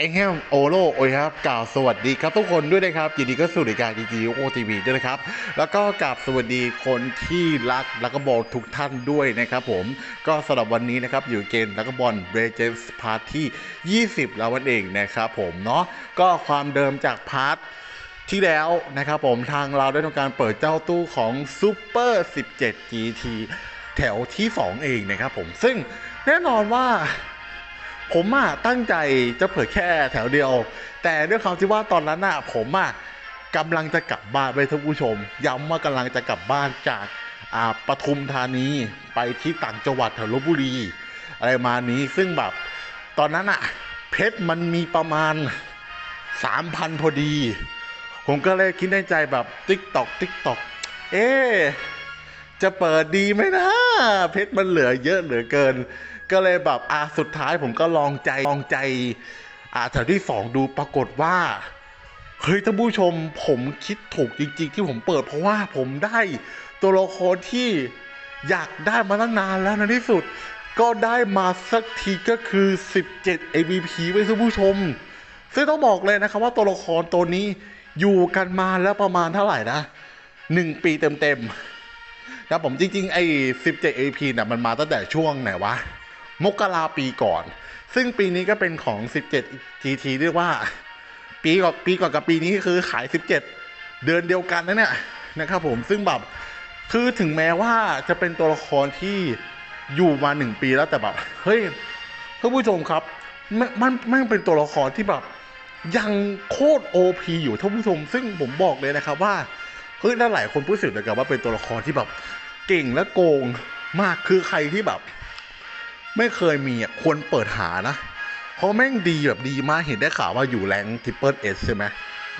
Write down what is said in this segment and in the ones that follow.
เอ็งแฮมโอโลโอยครับกล่าวสวัสดีครับทุกคนด้วยนะครับยินดีก็สู่รายการดีจีโอทีวีด้วยนะครับ แล้วก็กราบสวัสดีคนที่รักแล้วก็บอลทุกท่านด้วยนะครับผมก็สำหรับวันนี้นะครับอยู่เกมแล้วก็บอลเบรเจนส์พาร์ทที่ 20 แล้ววันเองนะครับผมเนาะก็ความเดิมจากพาร์ทที่แล้วนะครับผมทางเราได้ทำการเปิดเจ้าตู้ของ Super 17 GT แถวที่ 2 เองนะครับผมซึ่งแน่นอนว่า ผมอะตั้งใจจะเปิดแค่แถวเดียว แต่ด้วยความที่ว่าตอนนั้นอะผมอะกำลังจะกลับบ้านไปท่านผู้ชม ย้ำว่ากำลังจะกลับบ้านจากอ่าปทุมธานีไปที่ต่างจังหวัดแถวลบบุรี อะไรมานี้ซึ่งแบบตอนนั้นอะเพชรมันมีประมาณ 3,000 พอดี ผมก็เลยคิดในใจแบบติ๊กตอกติ๊กตอกเอ๊จะเปิดดีไหมนะ เพชรมันเหลือเยอะเหลือเกิน ก็เลยแบบอะสุดท้ายผมก็ลองใจลองใจอ่าแถวที่สองดูปรากฏว่าเฮ้ยท่านผู้ชมผมคิดถูกจริง ๆ ที่ผมเปิดเพราะว่าผมได้ตัวละครที่อยากได้มาตั้งนานแล้วในที่สุด ก็ได้มาสักทีก็คือ 17 AVP ไว้ท่านผู้ชม ซึ่งต้องบอกเลยนะครับว่าตัวละครตัวนี้อยู่กันมาแล้วประมาณเท่าไหร่นะหนึ่งปีเต็มๆนะผมจริงๆ ไอ้ 17 AP น่ะมันมาตั้งแต่ช่วงไหนวะ มกราปีก่อน ซึ่งปีนี้ก็เป็นของ 17 GT เรียกว่า ปีก่อนปีก่อนกับปีนี้คือขาย 17 เดือนเดียวกันนะเนี่ยนะครับผมซึ่งแบบคือถึงแม้ว่าจะเป็นตัวละครที่อยู่มาหนึ่งปีแล้วแต่แบบเฮ้ยท่านผู้ชมครับมันมันมันเป็นตัวละครที่แบบยังโคตรโอพีอยู่ท่านผู้ชม ซึ่งผมบอกเลยนะครับว่าเฮ้ยหลายคนพูดสึกเลยกันว่าเป็นตัวละครที่แบบเก่งและโกงมากคือใครที่แบบ ไม่เคยมีอะควรเปิดหานะ เพราะแม่งดีแบบดีมากเห็นได้ข่าวว่าอยู่แรงทิปเปิลเอสใช่ไหม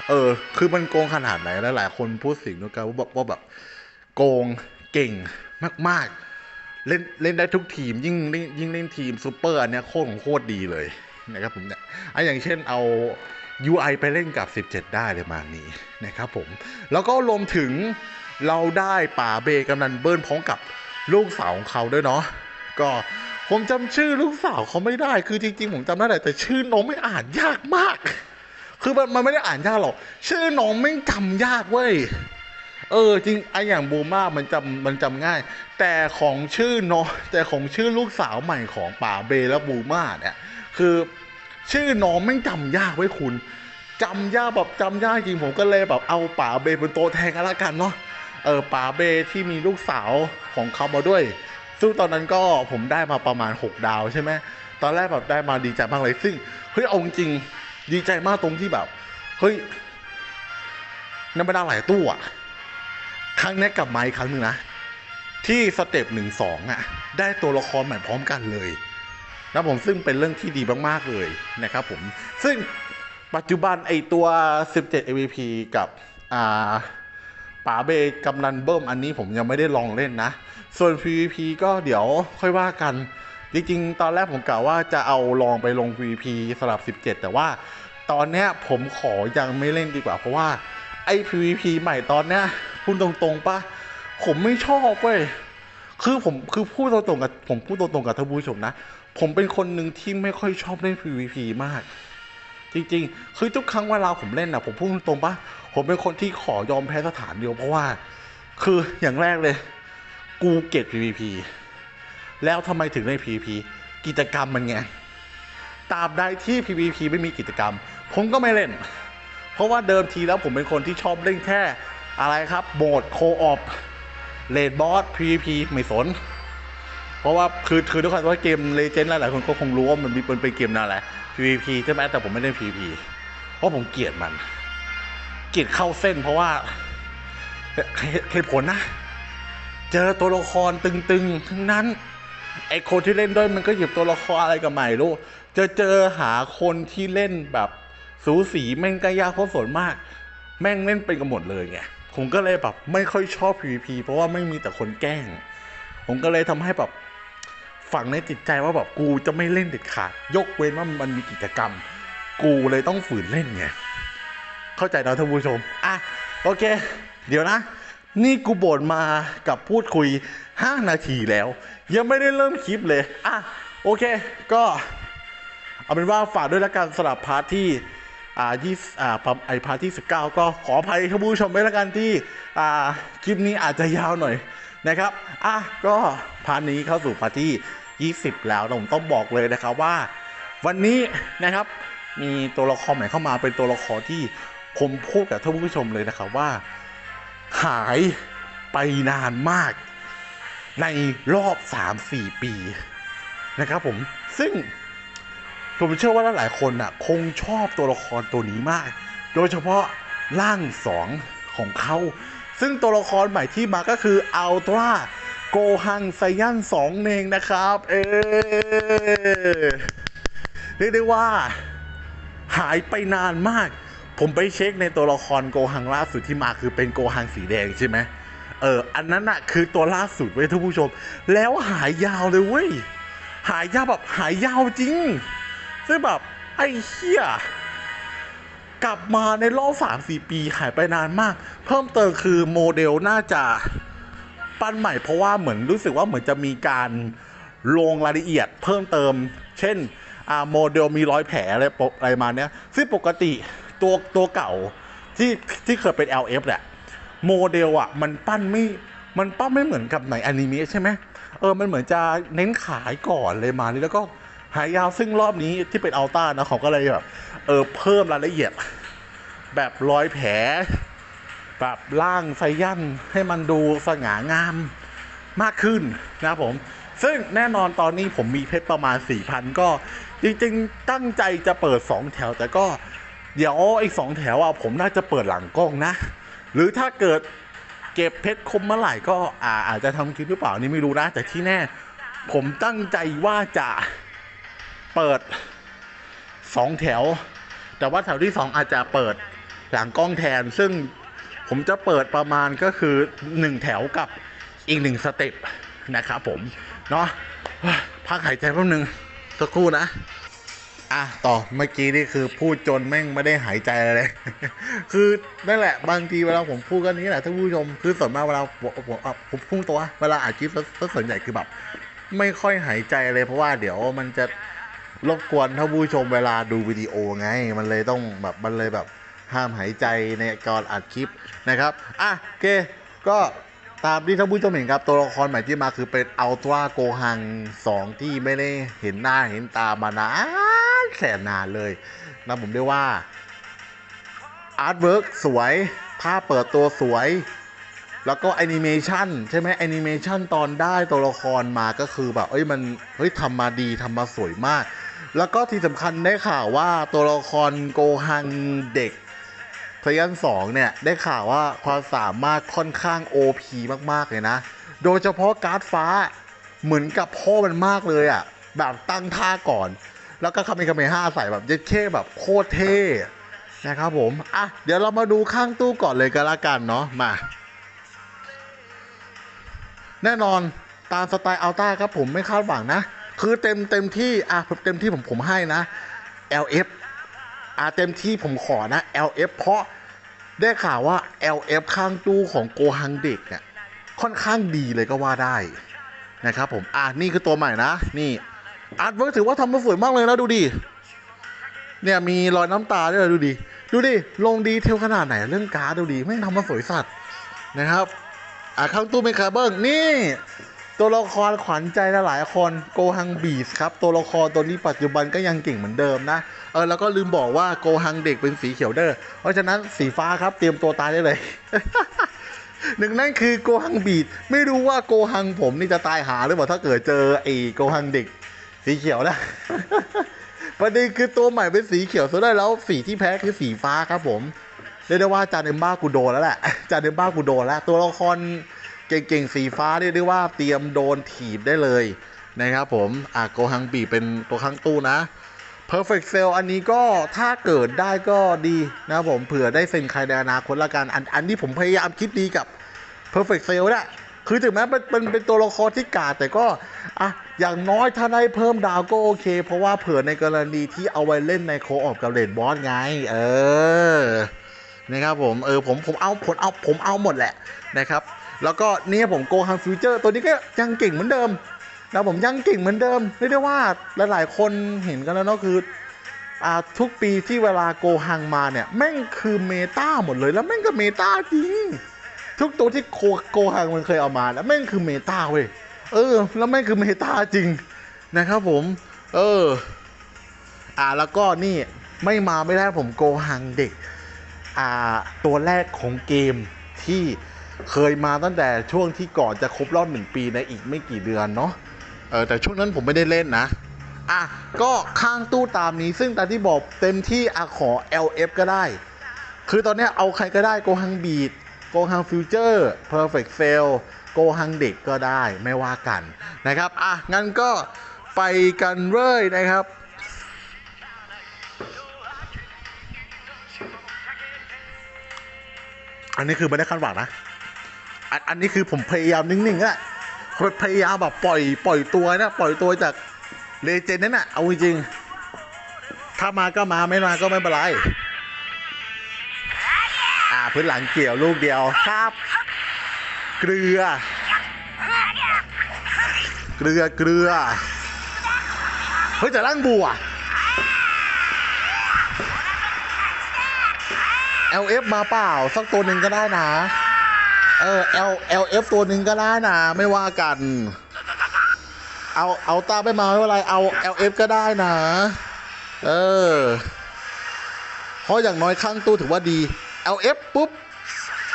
เออ คือมันโกงขนาดไหนแล้วหลายคนพูดสิ่งด้วกันว่าแบบว่าแบบโกงเก่งมาก ๆ เล่นเล่นได้ทุกทีมยิ่งยิ่งยิ่งเล่นทีมซูเปอร์อันเนี้ยโคตรของโคตรดีเลยนะครับผมเนี่ยอะอย่างเช่นเอา UI ไปเล่นกับ 17 ได้เลยมานี้นะครับผม แล้วก็รวมถึงเราได้ป่าเบกำนันเบิ้ลพร้อมกับลูกสาวของเขาด้วยเนาะก็ ผมจำชื่อลูกสาวเขาไม่ได้ คือจริงๆผมจำได้แหละแต่ชื่อน้องไม่อ่านยากมาก คือมันมันไม่ได้อ่านยากหรอก ชื่อน้องไม่งจำยากเว้ย เออ จริงไออย่างบูมามันจำมันจำง่าย แต่ของชื่อเนาะแต่ของชื่อลูกสาวใหม่ของป่าเบและบูมาเนี่ย คือชื่อน้องไม่งจำยากไว้ยคุณจำยากแบบจำยากจริงผมก็เลยแบบเอาป่าเบเป็นตัวแทนกันละกันเนาะ เออป่าเบที่มีลูกสาวของเขามาด้วย ซึ่งตอนนั้นก็ผมได้มาประมาณ 6 ดาวใช่ไหมตอนแรกแบบได้มาดีใจมากเลยซึ่งเฮ้ยเอาจริงดีใจมากตรงที่แบบเฮ้ยนั่นไม่ได้หลายตู้อะครั้งนี้กลับมาอีกครั้งหนึ่งนะที่สเต็ปหนึ่งสองอะ ได้ตัวละครใหม่พร้อมกันเลยนะผมซึ่งเป็นเรื่องที่ดีมากๆเลยนะครับผม ซึ่งปัจจุบันไอตัว 17 AVP กับอ่า ป๋าเบกำนันเบิ้มอันนี้ผมยังไม่ได้ลองเล่นนะ ส่วน PVP ก็เดี๋ยวค่อยว่ากัน จริงๆ ตอนแรกผมกล่าวว่าจะเอาลองไปลง PVP สำหรับ 17 แต่ว่าตอนเนี้ยผมขอยังไม่เล่นดีกว่า เพราะว่าไอ้ PVP ใหม่ตอนเนี้ยพูดตรงๆปะผมไม่ชอบเว้ยคือผมคือพูดตรงๆกับผมพูดตรงๆกับท่านผู้ชมนะ ผมเป็นคนหนึ่งที่ไม่ค่อยชอบเล่น PVP มาก จริงๆ คือทุกครั้งเวลาผมเล่นนะผมพูดตรงปะผมเป็นคนที่ขอยอมแพ้สถานเดียวเพราะว่า คืออย่างแรกเลย กูเกลียด PVP แล้วทำไมถึงเล่น PVP กิจกรรมมันไงตราบใดที่ PVP ไม่มีกิจกรรม ผมก็ไม่เล่น เพราะว่าเดิมทีแล้วผมเป็นคนที่ชอบเล่นแค่อะไรครับโหมดโคออฟเลดบอส PVP ไม่สน เพราะว่าคือคือด้วยความว่าเกมเลเจนด์หลายๆคนก็คงรู้ว่ามันมีเป็นเกมนั่นแหละ PVP ใช่ไหมแต่ผมไม่เล่น PVP เพราะผมเกลียดมัน เกลียดเข้าเส้นเพราะว่าเหตุผลนะ เจอตัวละครตึงๆ ทั้งนั้น ไอคนที่เล่นด้วยมันก็หยิบตัวละครอะไรกับใหม่รู้จะเจอหาคนที่เล่นแบบสูสีแม่งก็ยากเพราะส่วนมาก แม่งเล่นเป็นกันหมดเลยไงผมก็เลยแบบไม่ค่อยชอบ PVP เพราะว่าไม่มีแต่คนแกล้ง ผมก็เลยทำให้แบบ ฝังในจิตใจว่าแบบกูจะไม่เล่นเด็ดขาด ยกเว้นว่ามันมีกิจกรรม กูเลยต้องฝืนเล่นไงเข้าใจนะท่านผู้ชมอะโอเค เดี๋ยวนะ นี่กูบ่นมากับพูดคุย 5 นาทีแล้ว ยังไม่ได้เริ่มคลิปเลยอะโอเค ก็เอาเป็นว่าฝากด้วยละกันสำหรับพาร์ทที่อ่ายี่อ่าไอพาร์ทที่ 19 ก็ขออภัยท่านผู้ชมด้วยละกันที่อ่าคลิปนี้อาจจะยาวหน่อย นะครับ อะ ก็พาร์ทนี้เข้าสู่พาร์ทที่ 20 แล้วผมต้องบอกเลยนะครับว่า วันนี้นะครับ มีตัวละครใหม่เข้ามาเป็นตัวละครที่ผมพูดกับท่านผู้ชมเลยนะครับว่า หายไปนานมาก ในรอบ 3-4 ปีนะครับผม ซึ่งผมเชื่อว่าหลายคนอะคงชอบตัวละครตัวนี้มาก โดยเฉพาะร่างสองของเขา ซึ่งตัวละครใหม่ที่มาก็คืออัลตร้าโกฮังไซยันสองเองนะครับเออเรียกได้ว่า หายไปนานมาก ผมไปเช็คในตัวละครโกฮังล่าสุดที่มาคือเป็นโกฮังสีแดงใช่ไหมเออ อันนั้นอะคือตัวล่าสุดเว้ยท่านผู้ชม แล้วหายยาวเลยเว้ย หายยาวแบบหายยาวจริง ซึ่งแบบไอ้เหี้ย กลับมาในรอบสามสี่ปีหายไปนานมาก เพิ่มเติมคือโมเดลน่าจะปั้นใหม่เพราะว่าเหมือนรู้สึกว่าเหมือนจะมีการลงรายละเอียดเพิ่มเติม เช่นอ่าโมเดลมีรอยแผลอะไรอะไรมาเนี้ยซึ่งปกติตัวตัวเก่าที่ที่เคยเป็น LF แหละโมเดลอะมันปั้นไม่มันปั้นไม่เหมือนกับในอนิเมะใช่ไหมเออมันเหมือนจะเน้นขายก่อนเลยมานี่แล้วก็หายาวซึ่งรอบนี้ที่เป็นอัลต้านะเขาก็เลยแบบ เออเพิ่มรายละเอียด แบบรอยแผล แบบล่างไซยันให้มันดูสง่างามมากขึ้นนะครับผม ซึ่งแน่นอนตอนนี้ผมมีเพชรประมาณ 4,000 ก็จริงๆ ตั้งใจจะเปิด 2 แถว แต่ก็เดี๋ยวไอ้สองแถวอะผมน่าจะเปิดหลังกล้องนะ หรือถ้าเกิดเก็บเพชรคมเมื่อไหร่ก็อาอาจจะทำคลิปหรือเปล่านี่ไม่รู้นะ แต่ที่แน่ ผมตั้งใจว่าจะเปิด สองแถว แต่ว่าแถวที่สองอาจจะเปิดหลังกล้องแทน ซึ่งผมจะเปิดประมาณก็คือหนึ่งแถวกับอีกหนึ่งสเต็ปนะครับผม เนาะพักหายใจแป๊บนึงสักครู่นะ อะ ต่อเมื่อกี้นี่คือพูดจนแม่งไม่ได้หายใจอะไรเลย คือนั่นแหละ บางทีเวลาผมพูดก็นี้แหละท่านผู้ชม คือส่วนมากเวลาผมผมอะผมพูดตัว เวลาอัดคลิปส่วนใหญ่คือแบบไม่ค่อยหายใจเลยเพราะว่าเดี๋ยวมันจะ รบกวนท่านผู้ชมเวลาดูวิดีโอไง มันเลยต้องแบบมันเลยแบบห้ามหายใจในก่อนอัดคลิปนะครับอะโอเคก็ตามที่ท่านผู้ชมเห็นครับตัวละครใหม่ที่มาคือเป็นอัลตร้าโกฮัง2ที่ไม่ได้เห็นหน้าเห็นตามานานแสนนานเลยนะผมเรียกว่าอาร์ตเวิร์กสวยภาพเปิดตัวสวย แล้วก็แอนิเมชันใช่ไหมแอนิเมชันตอนได้ตัวละครมาก็คือแบบเอ้ยมันเฮ้ยทำมาดีทำมาสวยมาก แล้วก็ที่สำคัญได้ข่าวว่าตัวละครโกฮังเด็กพยันสองเนี่ย ได้ข่าวว่าความสามารถค่อนข้าง OP มาก ๆ เลยนะ โดยเฉพาะการ์ดฟ้าเหมือนกับพ่อมันมากเลยอะ่ะ แบบตั้งท่าก่อน แล้วก็คาเมคาเมห้าใส่แบบเย็ดเข้แบบโคตรเท่นะครับผม อะ เดี๋ยวเรามาดูข้างตู้ก่อนเลยก็แล้วกันเนาะมา แน่นอนตามสไตล์อัลต้าครับผมไม่คาดหวังนะ คือเต็มเต็มที่อะเต็มที่ผมผมให้นะ LF อะเต็มที่ผมขอนะ LF เพราะได้ข่าวว่า LF ข้างตู้ของโกฮังเด็กเนี่ยค่อนข้างดีเลยก็ว่าได้นะครับผม อะนี่คือตัวใหม่นะ นี่อาร์ตเวิร์กถือว่าทำมาสวยมากเลยนะดูดิ เนี่ยมีรอยน้ำตาด้วยดูดิ ดูดิ ลงดีเทลขนาดไหนเรื่องการ์ดดูดิแม่งทำมาสวยสัตว์นะครับ อะข้างตู้เป็นคาร์เบิ้งนี่ ตัวละครขวัญใจหลายคนโกฮังบีสครับ ตัวละครตัวนี้ปัจจุบันก็ยังเก่งเหมือนเดิมนะ เออ แล้วก็ลืมบอกว่าโกฮังเด็กเป็นสีเขียวเด้อ เพราะฉะนั้นสีฟ้าครับเตรียมตัวตายได้เลย หนึ่งนั่นคือโกฮังบีดไม่รู้ว่าโกฮังผมนี่จะตายหาหรือเปล่าถ้าเกิดเจอไอ้โกฮังเด็ก สีเขียวนะประเด็นคือตัวใหม่เป็นสีเขียวซะได้แล้วสีที่แพ้คือสีฟ้าครับผมเรียกได้ว่าจาเนมบ้ากูโดนแล้วแหละจาเนมบ้ากูโดนแล้ว ตัวละคร เก่งๆสีฟ้าเรียกได้ว่าเตรียมโดนถีบได้เลยนะครับผมอะโกฮังบีเป็นตัวข้างตู้นะ Perfect Cell อันนี้ก็ถ้าเกิดได้ก็ดีนะครับผมเผื่อได้เซ็นใครในอนาคตละกันอันอันที่ผมพยายามคิดดีกับ Perfect Cell นี่ยคือถึงแม้เป็นเป็นเป็นตัวละครที่กาดแต่ก็อะอย่างน้อยถ้าได้เพิ่มดาวก็โอเค เพราะว่าเผื่อในกรณีที่เอาไว้เล่นในโคออฟกับเลดบอสไง เออนะครับผมเออผมผมเอาผมเอาผมเอาหมดแหละนะครับ แล้วก็เนี่ยผมโกฮังฟิวเจอร์ตัวนี้ก็ยังเก่งเหมือนเดิมนะผมยังเก่งเหมือนเดิมเรียกได้ว่าหลายๆคนเห็นกันแล้วเนาะคืออ่าทุกปีที่เวลาโกฮังมาเนี่ย แม่งคือเมตาหมดเลยแล้วแม่งก็เมตาจริง ทุกตัวที่โคโกฮังมันเคยเอามาแล้วแม่งคือเมตาเว้ยเออ แล้วแม่งคือเมตาจริงนะครับผม เออ อ่าแล้วก็นี่ไม่มาไม่ได้ผมโกฮังเด็ก อ่าตัวแรกของเกมที่ เคยมาตั้งแต่ช่วงที่ก่อนจะครบรอบหนึ่งปีในอีกไม่กี่เดือนเนาะเออแต่ช่วงนั้นผมไม่ได้เล่นนะอะก็ข้างตู้ตามนี้ซึ่งตามที่บอกเต็มที่อะขอ LF ก็ได้ คือตอนนี้เอาใครก็ได้โกฮังบีดโกฮังฟิวเจอร์เพอร์เฟกต์เซลโกฮังเด็กก็ได้ไม่ว่ากันนะครับอะงั้นก็ไปกันเลยนะครับอันนี้คือไม่ได้คาดหวังนะ อันอันนี้คือผมพยายามนิ่งๆอะพยายามแบบปล่อยปล่อยตัวนะปล่อยตัวจากเลเจนด์นั่นน่ะเอาจริงๆถ้ามาก็มาไม่มาก็ไม่เป็นไรอ่าพื้นหลังเกี่ยวลูกเดียวครับ เกลือ เกลือเกลือเฮ้ยแต่ร่างบัว LF มาเปล่า สักตัวหนึ่งก็ได้นะ เออ L LF ตัวหนึ่งก็ได้นะไม่ว่ากัน เอาเอาตาไม่มาไม่เป็นไรเอา LF ก็ได้นะ เออเพราะอย่างน้อยข้างตู้ถือว่าดี LF ปุ๊บ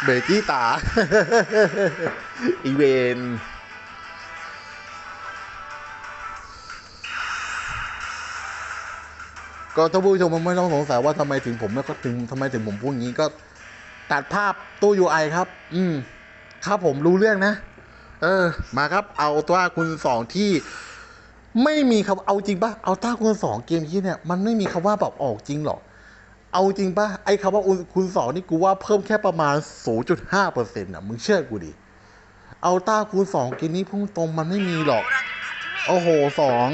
เบจี้ตาอีเวนก็ท่านผู้ชมไม่ต้องสงสัยว่าทำไมถึงผมไม่ก็ถึงทำไมถึงผมพูดอย่างนี้ก็ตัดภาพตู้ UI ครับ อืม ครับผมรู้เรื่องนะ เออ มาครับเอาตัวคุณสองที่ไม่มีคำเอาจริงปะเอาต้าคุณสองเกมที่เนี่ยมันไม่มีคำว่าแบบออกจริงหรอกเอาจริงปะไอ้คำว่าคุณสองนี่กูว่าเพิ่มแค่ประมาณ 0.5เปอร์เซ็นต์อะมึงเชื่อกูดิเอาต้าคูณสองเกมนี้พุ่งตรงมันไม่มีหรอก โอ้โหสอง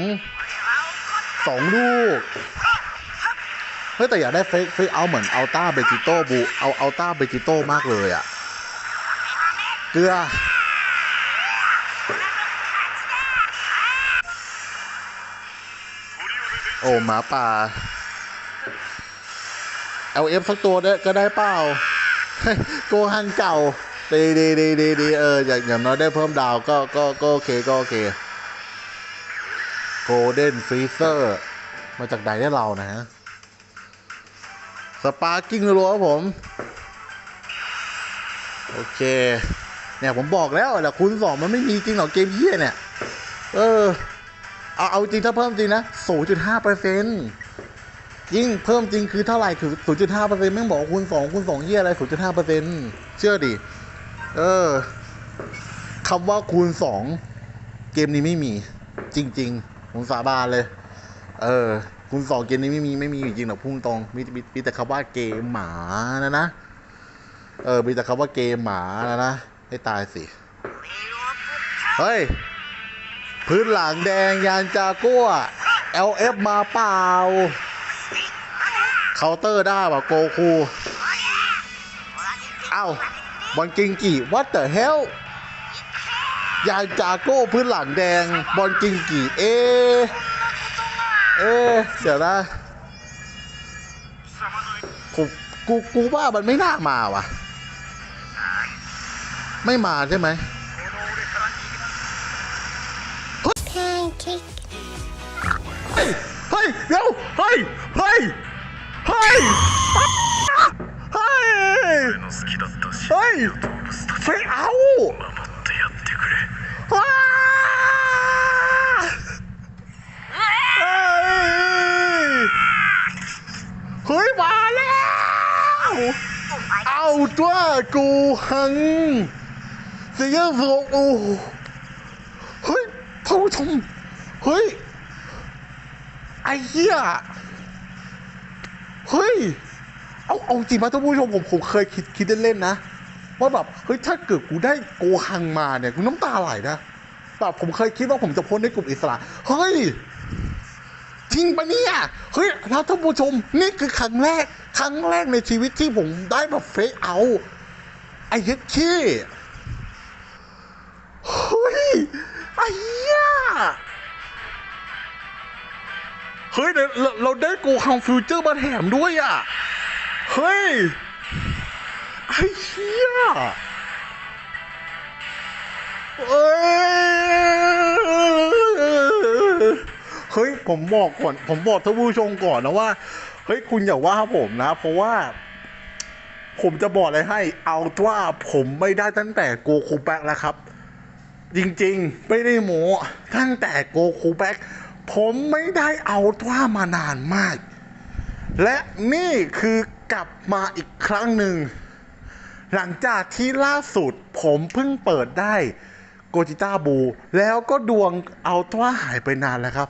สองลูกเฮ้ยแต่อยากได้เฟกเฟกเอาเหมือนเอัลต้าเบจิโต้บูเอาเอัลต้าเบจิโต้มากเลยอะ เกลือโอ้หมาป่า LF สักตัวได้ก็ได้เปล่าโกฮังเก่าดีดีดีดีดีเอออย่างอย่างน้อยได้เพิ่มดาวก็ก็ก็โอเคก็โอเคโกลเด้นฟรีเซอร์มาจากไหนได้เรานะฮะ สปาร์กิ้งรัวๆครับผม โอเค เนี่ยผมบอกแล้วแต่คูณสองมันไม่มีจริงหรอกเกมเฮียเนี่ย เออ เอาเอาจริงถ้าเพิ่มจริงนะ0.5เปอร์เซ็นต์ยิ่งเพิ่มจริงคือเท่าไหร่คือ0.5เปอร์เซ็นต์แม่งบอกคูณสองคูณสองเฮียอะไร0.5เปอร์เซ็นต์เชื่อดิ เออคำว่าคูณสองเกมนี้ไม่มี จริง ๆ ผมสาบานเลย เออคูณสองเกมนี้ไม่มีไม่มีอยู่จริงหรอกพุ่งตรงมีมีมีแต่คำว่าเกมหมานะนะเออมีแต่คำว่าเกมหมานะนะ ให้ตายสิ เฮ้ย พื้นหลังแดงยานจากัว LF มาเปล่า เคาน์เตอร์ได้ป่ะโกคูเอ้าบอลกิงกี่ what the hell ยานจากัวพื้นหลังแดง บอลกิงกี่เอ เอเดี๋ยวนะกูกูกูว่ามันไม่น่ามาว่ะ ไม่มาใช่ไหมแพนเค้กเฮ้ยเฮ้ยเร็วเฮ้ยเฮ้ยเฮ้ยเฮ้ยเฮ้ยเฮ้ยเอาเฮ้ยมาแล้วเอาตัวกูหัง เสียงโซโอ้เฮ้ยท่านผู้ชมเฮ้ยไอ้เหี้ยเฮ้ยเอาเอาจริงป่ะท่านผู้ชมผมผมเคยคิดคิดเล่นๆนะว่าแบบเฮ้ยถ้าเกิดกูได้โกหังมาเนี่ยกูน้ำตาไหลนะแบบผมเคยคิดว่าผมจะพ้นในกลุ่มอิสระเฮ้ยจริงปะเนี่ยเฮ้ยแล้วท่านผู้ชมนี่คือครั้งแรก ครั้งแรกในชีวิตที่ผมได้แบบเฟซเอาไอ้เฮ็ดขี้เฮ้ ยไอ้เหี้ยเฮ้ยเราเราเราได้โกคังฟิวเจอร์มาแถมด้วยอะ เฮ้ย ไอ้เชี่ยเอ้ยเฮ้ย ผมบอกก่อน ผมบอกท่านผู้ชมก่อนนะว่า เฮ้ย คุณอย่าว่าผมนะ เพราะว่า ผมจะบอกอะไรให้ เอาว่าผมไม่ได้ตั้งแต่โกคูแบ็กแล้วครับ จริงๆ ไม่ได้โม้ตั้งแต่โกคูแบ็กผมไม่ได้เอาว่ามานานมาก และนี่คือกลับมาอีกครั้งหนึ่ง หลังจากที่ล่าสุดผมเพิ่งเปิดได้โกจิต้าบู แล้วก็ดวงเอาตัวหายไปนานแล้วครับ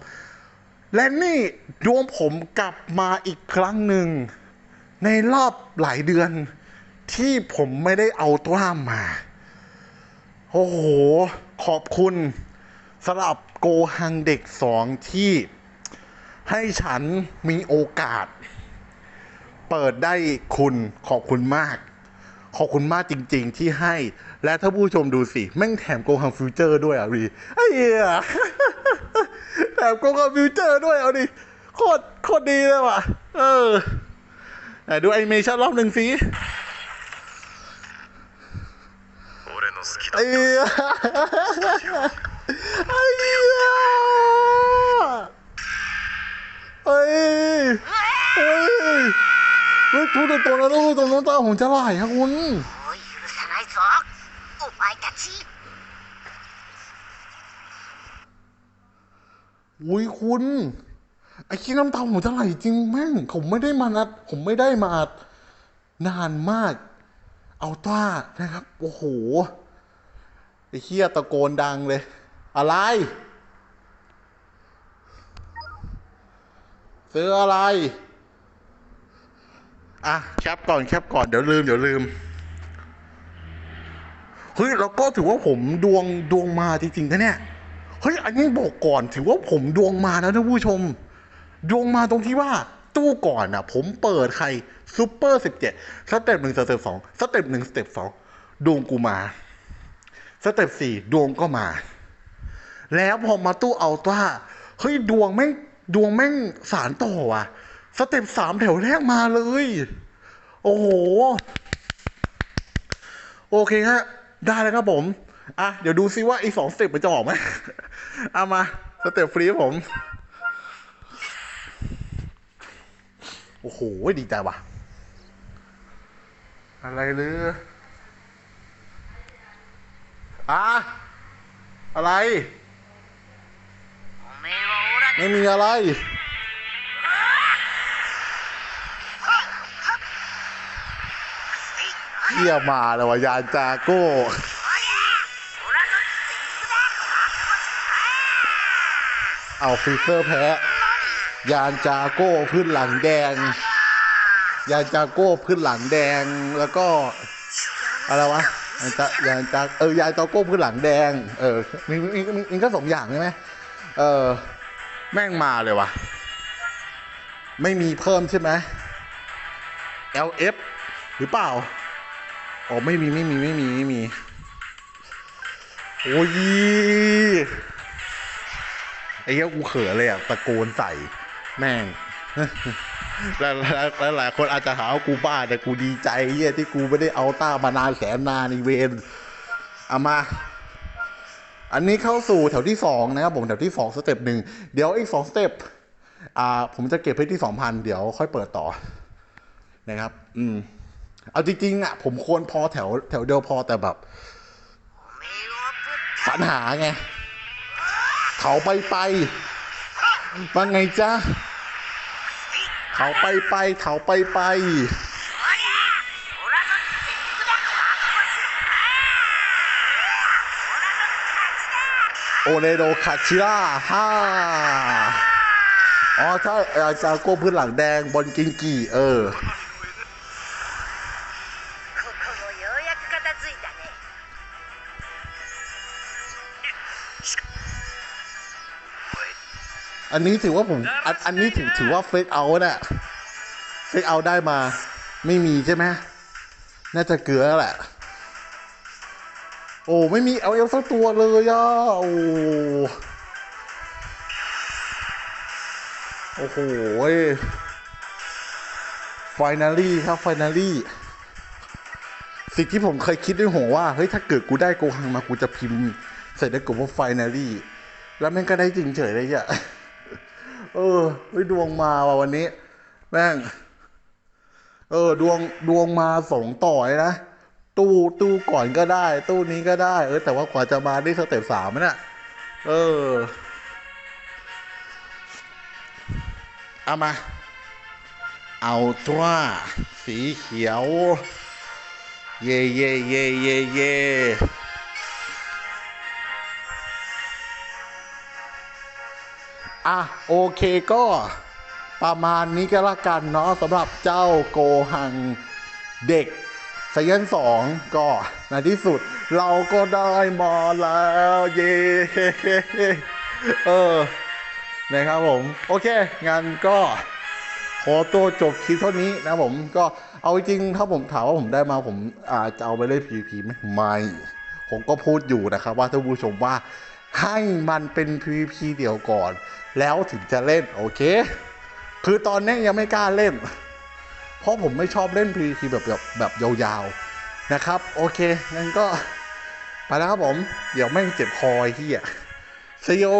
และนี่ดวงผมกลับมาอีกครั้งหนึ่ง ในรอบหลายเดือนที่ผมไม่ได้เอาตัวมา โอ้โห ขอบคุณสำหรับโกฮังเด็กสองที่ให้ฉันมีโอกาส เปิดได้คุณขอบคุณมาก ขอบคุณมากจริง ๆ ที่ให้ และถ้าผู้ชมดูสิแม่งแถมโกฮังฟิวเจอร์ด้วยอะวีไอ้เหี้ยแถมโกฮังฟิวเจอร์ด้วยเอาดิโคตรโคตรดีเลยว่ะ เออไหนดูแอนิเมชั่นรอบหนึ่งสิ の好きだ ไอ้เหี้ยไอ้เหี้ยเฮ้ยเฮ้ยเฮ้ยทุกตัวแล้วลูกตรงน้ำตาผมจะไหลครับคุณ もう許さないぞお前たち อุ้ยคุณ ไอ้ขี้น้ำตาผมจะไหลจริงแม่ง ผมไม่ได้มานัด ผมไม่ได้มานานมาก เอาต้านะครับ โอ้โห ไอ้เคียตะโกนดังเลย อะไร ซื้ออะไร อะ แคปก่อน แคปก่อน เดี๋ยวลืม เดี๋ยวลืม เฮ้ย แล้วก็ถือว่าผมดวงดวงมาจริงๆนะเนี่ย เฮ้ย อันนี้บอกก่อน ถือว่าผมดวงมานะท่านผู้ชม ดวงมาตรงที่ว่าตู้ก่อนอะ ผมเปิดใครซูเปอร์สิบเจ็ดสเต็ปหนึ่งสเต็ปสองสเต็ปหนึ่งสเต็ปสองดวงกูมา สเต็ปสี่ดวงก็มา แล้วพอมาตู้เอาต้าเฮ้ยดวงแม่งดวงแม่งสารต่อว่ะ สเต็ปสามแถวแรกมาเลย โอ้โห โอเคฮะได้แล้วครับผม อะ เดี๋ยวดูซิว่าไอ้สองสเต็ปมันจะออกไหมเอามา สเต็ปฟรีผม โอ้โห ดีใจว่ะ อะไรเลย อะอะไร ไม่มีอะไร เที่ยมาเลยวะยานจากโก้เอาฟิเซอร์แพ้ ยานจาโก้พื้นหลังแดง ยานจาโก้พื้นหลังแดงแล้วก็ อะไรวะ ยานจากยานจากเออยานจาก้พื้นหลังแดง เออมีมีมีมีก็สองอย่างใช่ไหมเออ แม่งมาเลยวะไม่มีเพิ่มใช่ไหม LF หรือเปล่าอ๋อไม่มีไม่มีไม่มีไม่มีโอ้ยไอ้เหี้ยกูเขินเลยอะตะโกนใส่แม่ง หล้วหลายหลายคนอาจจะหาว่ากูบ้าแต่กูดีใจเฮียที่กูไม่ได้เอาต้ามานานแสนนานในเวนเอามา อันนี้เข้าสู่แถวที่สองนะครับผมแถวที่สองสเต็ปหนึ่งเดี๋ยวอีกสองสเต็ปอ่า ผมจะเก็บให้ที่สองพันเดี๋ยวค่อยเปิดต่อนะครับ อืม เอาจริงๆอะ ผมควรพอแถวแถวเดียวพอแต่แบบสรรหาไง เขาไปไปว่าไงจ้า เถาไปไปเถาไปไปโอเนโดคาชิล่าฮ่าอ๋อใช่จากโก้พื้นหลังแดงบอลกิงกีเออ อันนี้ถือว่าผมอันอันนี้ถือถือว่าเฟกเอาท์น่ะเฟกเอาท์ได้มา ไม่มีใช่ไหมน่าจะเกลือแหละ โอ้ไม่มีเอาเอลสักตัวเลยอะโอ้โอ้โหฟนาลี่ครับฟนาลี่สิ่งที่ผมเคยคิดด้วยหัวว่า เฮ้ย ถ้าเกิดกูได้โกหังมากูจะพิมพ์ ใส่ในกลุ่มว่าฟนาลี่ แล้วแม่งก็ได้จริงเฉยเลยอะ เออเฮ้ยดวงมาว่ะวันนี้ แม่ง เออ ดวงดวงมาสองต่อยนะ ตู้ตู้ก่อนก็ได้ ตู้นี้ก็ได้ เออ แต่ว่ากว่าจะมาได้สเต็ปสามน่ะเออเอามา เอาตัวสีเขียว เย่เย่เย่เย่เย่ อะโอเคก็ประมาณนี้ก็แล้วกันเนาะสำหรับเจ้าโกหังเด็กไซเยนสองก็ในที่สุดเราก็ได้มาแล้ว เย่เออนะครับผม โอเคงั้นก็ขอตัวจบคลิปเท่านี้นะผมก็เอาจริงถ้าผมถามว่าผมได้มาผมอาจจะเอาไปเล่น PVP ไหมไม่ ผมก็พูดอยู่นะครับว่าท่านผู้ชมว่า ให้มันเป็น PVP เดียวก่อน แล้วถึงจะเล่น โอเค คือตอนนี้ยังไม่กล้าเล่น เพราะผมไม่ชอบเล่น PVP แบบแบบแบบยาวๆ นะครับ โอเค งั้นก็ ไปแล้วครับผม เดี๋ยวแม่งเจ็บคอไอ้เหี้ย See you